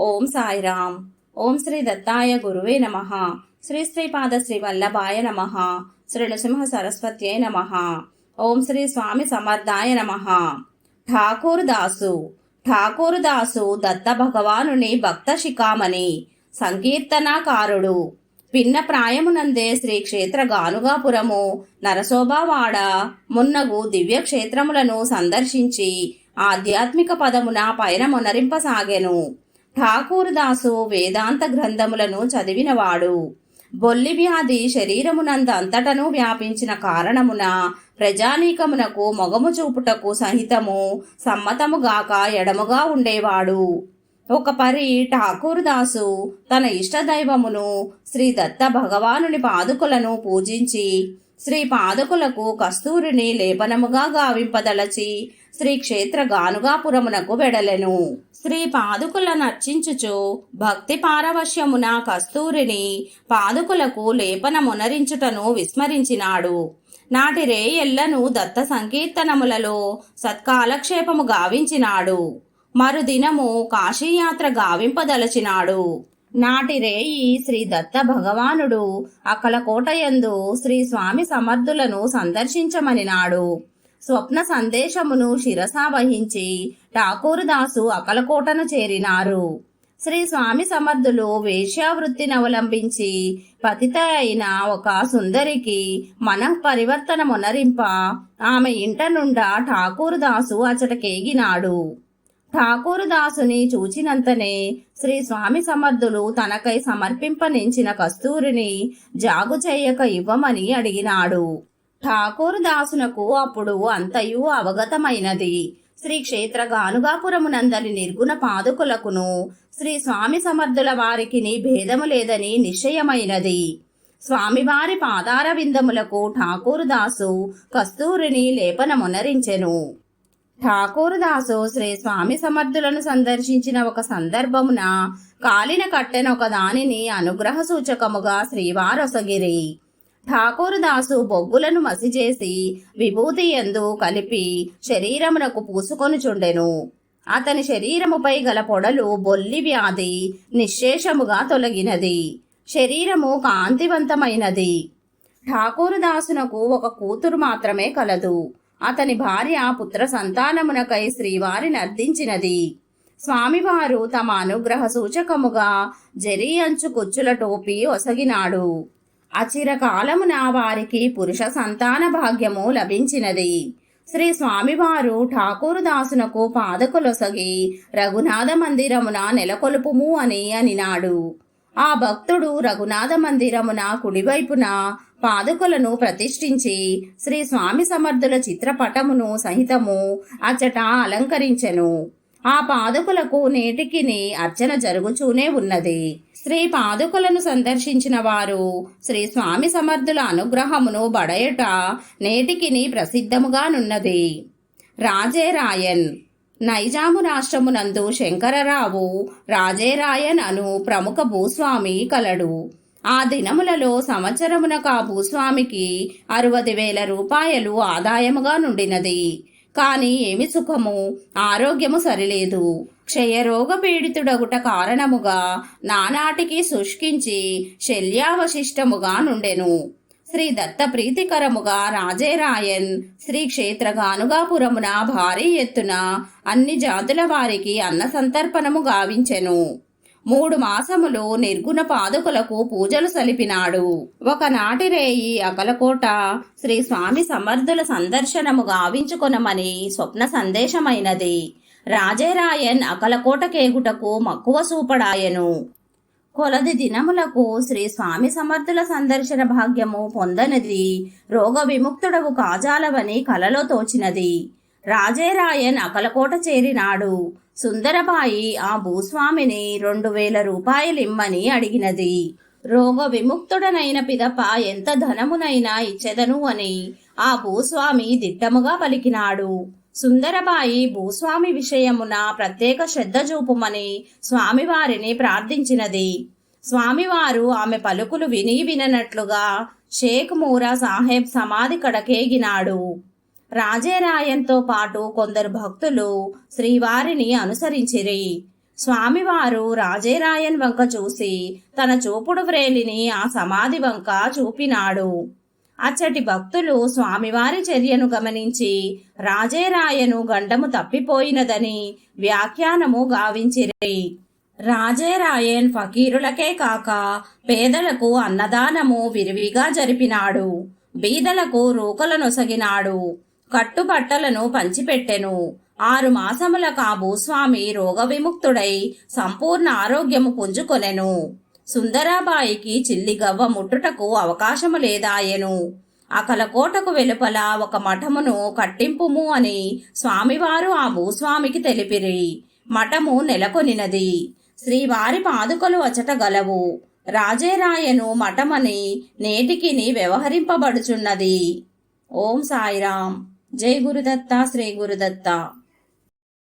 ఓం సాయిరామ్. ఓం శ్రీ దత్తాయ గురువే నమ. శ్రీ శ్రీపాద శ్రీ వల్లభాయ నమ. శ్రీ నృసింహ సరస్వత్యై నమ. ఓం శ్రీ స్వామి సమర్థాయ నమ. ఠాకూర్ దాసు. ఠాకూర్ దాసు దత్త భగవానుని భక్త శిఖామణి సంకీర్తనాకారుడు. పిన్న ప్రాయమునందే శ్రీ క్షేత్ర గానుగాపురము నరసోబావాడ మున్నగు దివ్య క్షేత్రములను సందర్శించి ఆధ్యాత్మిక పదమున పైన మొనరింపసాగెను ఠాకూర్దాసు వేదాంత గ్రంథములను చదివినవాడు. బొల్లి వ్యాధి శరీరమునందంతటను వ్యాపించిన కారణమున ప్రజానీకమునకు మొగము చూపుటకు సహితము సమ్మతముగాక ఎడముగా ఉండేవాడు. ఒక పరి ఠాకూర్దాసు తన ఇష్టదైవమును శ్రీ దత్త భగవానుని పాదుకులను పూజించి శ్రీ పాదుకులకు కస్తూరిని లేపనముగా గావింపదలచి శ్రీ క్షేత్ర గానుగాపురమునకు వెడలెను. శ్రీ పాదుకుల నర్చించుచు భక్తి పారవశ్యమున కస్తూరిని పాదుకులకు లేపనమునరించుటను విస్మరించినాడు. నాటి ఎల్లను దత్త సంకీర్తనములలో సత్కాలక్షేపము గావించినాడు. మరుదినము కాశీయాత్ర గావింపదలచినాడు. నాటి రేయి శ్రీ దత్త భగవానుడు అక్కలకోటయందు శ్రీ స్వామి సమర్థులను సందర్శించమనినాడు. స్వప్న సందేశమును శిరసా వహించి అకలకోటను చేరినారు. శ్రీ స్వామి సమర్థులు వేశ్యావృత్తిని అవలంబించి పతిత అయిన ఒక సుందరికి మన పరివర్తన మొనరింప ఆమె ఇంట నుండా ఠాకూరుదాసు అచటకేగినాడు ఠాకూరుదాసుని చూచినంతనే శ్రీ స్వామి సమర్థులు తనకై సమర్పింపనించిన కస్తూరిని జాగు చేయక ఇవ్వమని అడిగినాడు. ఠాకూరు దాసునకు అప్పుడు అంతయు అవగతమైనది. శ్రీ క్షేత్ర గానుగాపురమునందరి నిర్గుణ పాదుకులకును శ్రీ స్వామి సమర్థుల వారికి భేదము లేదని నిశ్చయమైనది. స్వామివారి పాదార విందములకు ఠాకూరు దాసు కస్తూరిని లేపనమునరించెను. ఠాకూర్ దాసు శ్రీ స్వామి సమర్థులను సందర్శించిన ఒక సందర్భమున కాలిన కట్టెన ఒక దానిని అనుగ్రహ సూచకముగా శ్రీవారొసగిరి. ఠాకూరుదాసు బొగ్గులను మసిచేసి విభూతి ఎందు కలిపి శరీరమునకు పూసుకొనుచుండెను. అతని శరీరముపై గల పొడలు బొల్లి వ్యాధి నిశ్శేషముగా తొలగినది. శరీరము కాంతివంతమైనది. ఠాకూరుదాసునకు ఒక కూతురు మాత్రమే కలదు. అతని భార్య పుత్ర సంతానమునకై శ్రీవారిని అర్థించినది స్వామివారు తమ అనుగ్రహ సూచకముగా జరీ అంచు కుచ్చుల టోపీ ఒసగినాడు. అచిరకాలమున వారికి పురుష సంతాన భాగ్యము లభించినది. శ్రీ స్వామివారు ఠాకూరు దాసునకు పాదకులొసగి రఘునాథ మందిరమున నెలకొల్పుము అని అనినాడు. ఆ భక్తుడు రఘునాథ మందిరమున కుడివైపున పాదుకలను ప్రతిష్ఠించి శ్రీ స్వామి సమర్థుల చిత్రపటమును సహితము అచ్చట అలంకరించెను. ఆ పాదుకులకు నేటికిని అర్చన జరుగుచూనే ఉన్నది. శ్రీ పాదుకులను సందర్శించిన వారు శ్రీ స్వామి సమర్థుల అనుగ్రహమును బడయట నేటికిని ప్రసిద్ధముగానున్నది రాజేరాయన్. నైజాము రాష్ట్రమునందు శంకరరావు రాజేరాయన్ అను ప్రముఖ భూస్వామి కలడు. ఆ దినములలో సంవత్సరమునకు ఆ భూస్వామికి అరవది వేల రూపాయలు ఆదాయముగా నుండినది. కాని ఏమి సుఖము ఆరోగ్యము సరిలేదు. క్షయరోగ పీడితుడగుట కారణముగా నానాటికి శుష్కించి శల్యావశిష్టముగా నుండెను. శ్రీ దత్త ప్రీతికరముగా రాజేరాయన్ శ్రీ క్షేత్ర గానుగాపురమున భారీ ఎత్తున అన్ని జాతుల వారికి అన్న సంతర్పణము గావించెను. మూడు మాసములు నిర్గుణ పాదుకులకు పూజలు సలిపినాడు. ఒకనాటి రేయి అకలకోట శ్రీ స్వామి సమర్థుల సందర్శనము గావించుకొనమని స్వప్న సందేశమైనది. రాజేరాయన్ అకలకోట కేగుటకు మక్కువ చూపడాయను కొలది దినములకు శ్రీ స్వామి సమర్థుల సందర్శన భాగ్యము పొందనిది. రోగ విముక్తుడవు కాజాలవని కలలో తోచినది. రాజేరాయన్ అకలకోట చేరినాడు. సుందరబాయి ఆ భూస్వామిని రెండు వేల రూపాయలిమ్మని అడిగినది. రోగ విముక్తుడనైన పిదప ఎంత ధనమునైనా ఇచ్చెదను అని ఆ భూస్వామి దిట్టముగా పలికినాడు. సుందరబాయి భూస్వామి విషయమున ప్రత్యేక శ్రద్ధ చూపుమని స్వామివారిని ప్రార్థించినది. స్వామివారు ఆమె పలుకులు విని విననట్లుగా షేక్ మూరా సాహెబ్ సమాధి కడకేగినాడు. రాజేరాయన్తో పాటు కొందరు భక్తులు శ్రీవారిని అనుసరించిరి. స్వామివారు రాజేరాయన్ వంక చూసి తన చూపుడు వ్రేలిని ఆ సమాధి వంక చూపినాడు. అచ్చటి భక్తులు స్వామివారి చర్యను గమనించి రాజేరాయను గండము తప్పిపోయినదని వ్యాఖ్యానము గావించిరి. రాజేరాయన్ ఫకీరులకే కాక పేదలకు అన్నదానము విరివిగా జరిపినాడు. బీదలకు రూకలనొసగినాడు కట్టుబట్టలను పంచిపెట్టెను. ఆరు మాసములకు ఆ భూస్వామి రోగ విముక్తుడై సంపూర్ణ ఆరోగ్యము పుంజుకొనెను. సుందరాబాయికి చిల్లిగవ్వ ముట్టుటకు అవకాశము లేదాయెను. అకలకోటకు వెలుపల ఒక మఠమును కట్టింపుము అని స్వామివారు ఆ భూస్వామికి తెలిపిరి. మఠము నెలకొనినది శ్రీవారి పాదుకలు అచట గలవు. రాజేరాయను మఠమని నేటికిని వ్యవహరింపబడుచున్నది. ఓం సాయిరాం జై గురుదత్త శ్రీ గురుదత్త.